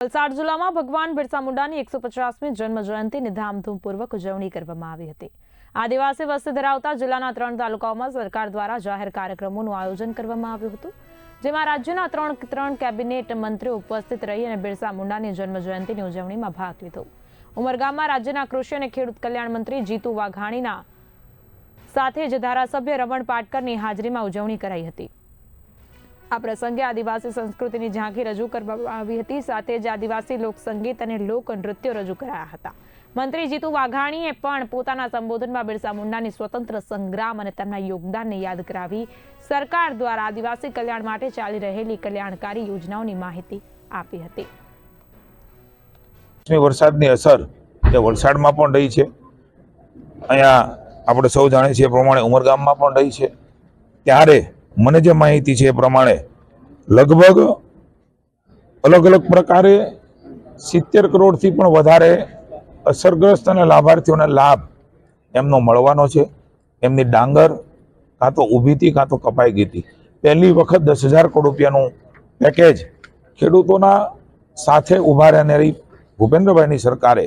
વલસાડ જિલ્લામાં ભગવાન બિરસા મુંડાની એકસો પચાસમી જન્મ જયંતિની ધામધૂમપૂર્વક ઉજવણી કરવામાં આવી હતી. આદિવાસી વસ્તી ધરાવતા જિલ્લાના ત્રણ તાલુકાઓમાં સરકાર દ્વારા જાહેર કાર્યક્રમોનું આયોજન કરવામાં આવ્યું હતું. જેમાં રાજ્યના ત્રણ ત્રણ કેબિનેટ મંત્રીઓ ઉપસ્થિત રહી અને બિરસા મુંડાની જન્મ જયંતિની ઉજવણીમાં ભાગ લીધો. ઉમરગામમાં રાજ્યના કૃષિ અને ખેડૂત કલ્યાણ મંત્રી જીતુ વાઘાણીના સાથે જ ધારાસભ્ય રમણ પાટકરની હાજરીમાં ઉજવણી કરાઈ હતી. આ પ્રસંગે આદિવાસી સંસ્કૃતિની ઝાંખી રજૂ કરવામાં આવી હતી. સાથે જ આદિવાસી લોકસંગીત અને લોક નૃત્યો રજૂ કરાયા હતા. મંત્રી જીતુ વાઘાણીએ પણ પોતાના સંબોધનમાં બિરસા મુંડાની સ્વતંત્ર સંગ્રામ અને તેમના યોગદાનને યાદ કરાવી સરકાર દ્વારા આદિવાસી કલ્યાણ માટે ચાલી રહેલી કલ્યાણકારી યોજનાઓની માહિતી આપી હતી. વરસાદની અસર એ વલસાડમાં પણ રહી છે. અહીંયા આપણે સૌ જાણીએ છીએ પ્રમાણે ઉમરગામમાં પણ રહી છે. ત્યારે મને જે માહિતી છે એ પ્રમાણે લગભગ અલગ અલગ પ્રકારે સિત્તેર કરોડથી પણ વધારે અસરગ્રસ્ત અને લાભાર્થીઓને લાભ એમનો મળવાનો છે. એમની ડાંગર કાં તો ઊભી હતી, કાં તો કપાઈ ગઈ હતી. પહેલી વખત દસ હજાર કરોડ રૂપિયાનું પેકેજ ખેડૂતોના સાથે ઊભા રહેનારી ભૂપેન્દ્રભાઈની સરકારે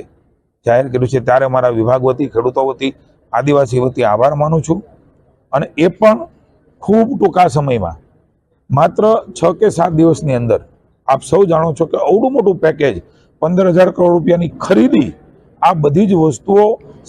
જાહેર કર્યું છે. ત્યારે મારા વિભાગ વતી, ખેડૂતો વતી, આદિવાસી વતી આભાર માનું છું. અને એ પણ ખૂબ ટૂંકા સમયમાં. માત્ર છ કે સાત દિવસની અંદર. આપ સૌ જાણો છો કે અવડું મોટું પેકેજ પંદર હજાર કરોડ રૂપિયાની ખરીદી આ બધી જ વસ્તુઓ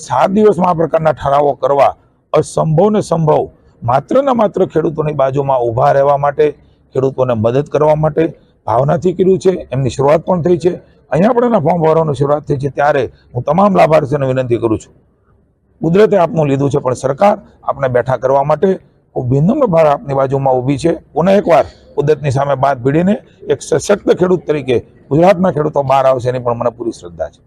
સાત દિવસમાં આ પ્રકારના ઠરાવો કરવા અસંભવ ને સંભવ માત્ર ને માત્ર ખેડૂતોની બાજુમાં ઊભા રહેવા માટે, ખેડૂતોને મદદ કરવા માટે ભાવનાથી કર્યું છે, એમની શરૂઆત પણ થઈ છે. અહીંયા પણ એના ફોર્મ ભરવાની શરૂઆત થઈ છે. ત્યારે હું તમામ લાભાર્થીઓને વિનંતી કરું છું. કુદરતે આપનું લીધું છે પણ સરકાર આપણે બેઠા કરવા માટે વિનમ્ર ભાર આપની બાજુમાં ઊભી છે. પુનઃ એકવાર કુદરતની સામે બાદ ભીડીને એક સશક્ત ખેડૂત તરીકે ગુજરાતના ખેડૂતો બહાર આવશે એની પણ મને પૂરી શ્રદ્ધા છે.